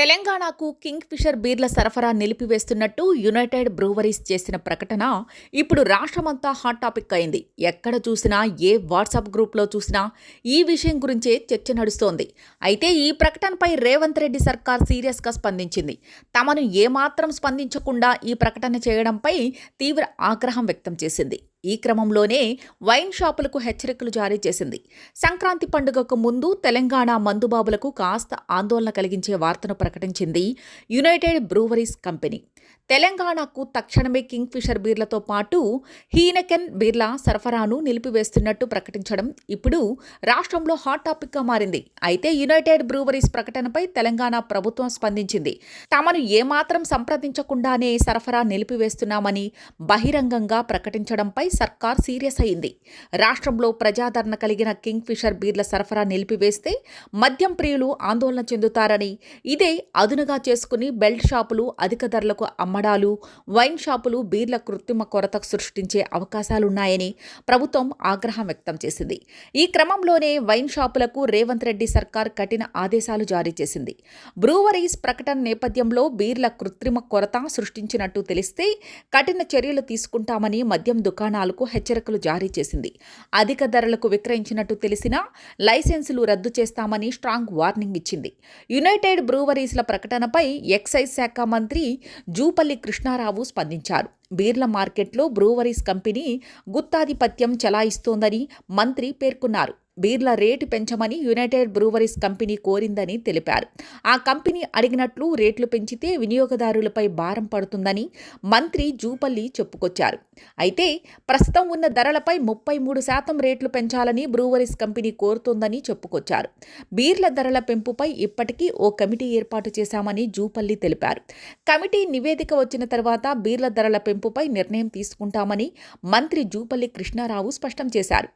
తెలంగాణకు king fissure Beerla సరఫరా నిలిపివేస్తున్నట్టు United breweries చేసిన ప్రకటన ఇప్పుడు రాష్ట్రమంతా హాట్ టాపిక్ అయింది. ఎక్కడ చూసినా ఏ వాట్సాప్ గ్రూప్లో చూసినా ఈ విషయం గురించే చర్చ నడుస్తోంది. అయితే ఈ ప్రకటనపై రేవంత్ రెడ్డి సర్కార్ సీరియస్గా స్పందించింది. తమను ఏమాత్రం స్పందించకుండా ఈ ప్రకటన చేయడంపై తీవ్ర ఆగ్రహం వ్యక్తం చేసింది. ఈ క్రమంలోనే వైన్ షాపులకు హెచ్చరికలు జారీ చేసింది. సంక్రాంతి పండుగకు ముందు తెలంగాణ మందుబాబులకు కాస్త ఆందోళన కలిగించే వార్తను ప్రకటించింది యునైటెడ్ బ్రూవరీస్ కంపెనీ. తెలంగాణకు తక్షణమే కింగ్ ఫిషర్ బీర్లతో పాటు హీనకెన్ బీర్ల సరఫరాను నిలిపివేస్తున్నట్టు ప్రకటించడం ఇప్పుడు రాష్ట్రంలో హాట్ టాపిక్గా మారింది. అయితే యునైటెడ్ బ్రూవరీస్ ప్రకటనపై తెలంగాణ ప్రభుత్వం స్పందించింది. తమను ఏమాత్రం సంప్రదించకుండానే సరఫరా నిలిపివేస్తున్నామని బహిరంగంగా ప్రకటించడంపై సర్కార్ సీరియస్ అయింది. రాష్ట్రంలో ప్రజాదరణ కలిగిన కింగ్ ఫిషర్ బీర్ల సరఫరా నిలిపివేస్తే మద్యం ప్రియులు ఆందోళన చెందుతారని ఇదే అదునుగా చేసుకుని బెల్ట్ షాపులు అధిక ధరలకు అమ్మ అమ్మడాలు వైన్ షాపులు బీర్ల కృత్రిమ కొరత సృష్టించే అవకాశాలున్నాయని ప్రభుత్వం ఆగ్రహం వ్యక్తం చేసింది. ఈ క్రమంలోనే వైన్ షాపులకు రేవంత్ రెడ్డి సర్కార్ కఠిన ఆదేశాలు జారీ చేసింది. బ్రూవరీస్ ప్రకటన నేపథ్యంలో బీర్ల కృత్రిమ కొరత సృష్టించినట్టు తెలిస్తే కఠిన చర్యలు తీసుకుంటామని మద్యం దుకాణాలకు హెచ్చరికలు జారీ చేసింది. అధిక ధరలకు విక్రయించినట్టు తెలిసినా లైసెన్సులు రద్దు చేస్తామని స్ట్రాంగ్ వార్నింగ్ ఇచ్చింది. యునైటెడ్ బ్రూవరీస్ల ప్రకటనపై ఎక్సైజ్ శాఖ మంత్రి జూపల్లి కృష్ణారావు స్పందించారు. బీర్ల మార్కెట్లో బ్రూవరీస్ కంపెనీ గుత్తాధిపత్యం చెలాయిస్తోందని మంత్రి పేర్కొన్నారు. బీర్ల రేటు పెంచమని యునైటెడ్ బ్రూవరీస్ కంపెనీ కోరిందని తెలిపారు. ఆ కంపెనీ అడిగినట్లు రేట్లు పెంచితే వినియోగదారులపై భారం పడుతుందని మంత్రి జూపల్లి చెప్పుకొచ్చారు. అయితే ప్రస్తుతం ఉన్న ధరలపై ముప్పై మూడు శాతం రేట్లు పెంచాలని బ్రూవరీస్ కంపెనీ కోరుతోందని చెప్పుకొచ్చారు. బీర్ల ధరల పెంపుపై ఇప్పటికీ ఓ కమిటీ ఏర్పాటు చేశామని జూపల్లి తెలిపారు. కమిటీ నివేదిక వచ్చిన తర్వాత బీర్ల ధరల పెంపుపై నిర్ణయం తీసుకుంటామని మంత్రి జూపల్లి కృష్ణారావు స్పష్టం చేశారు.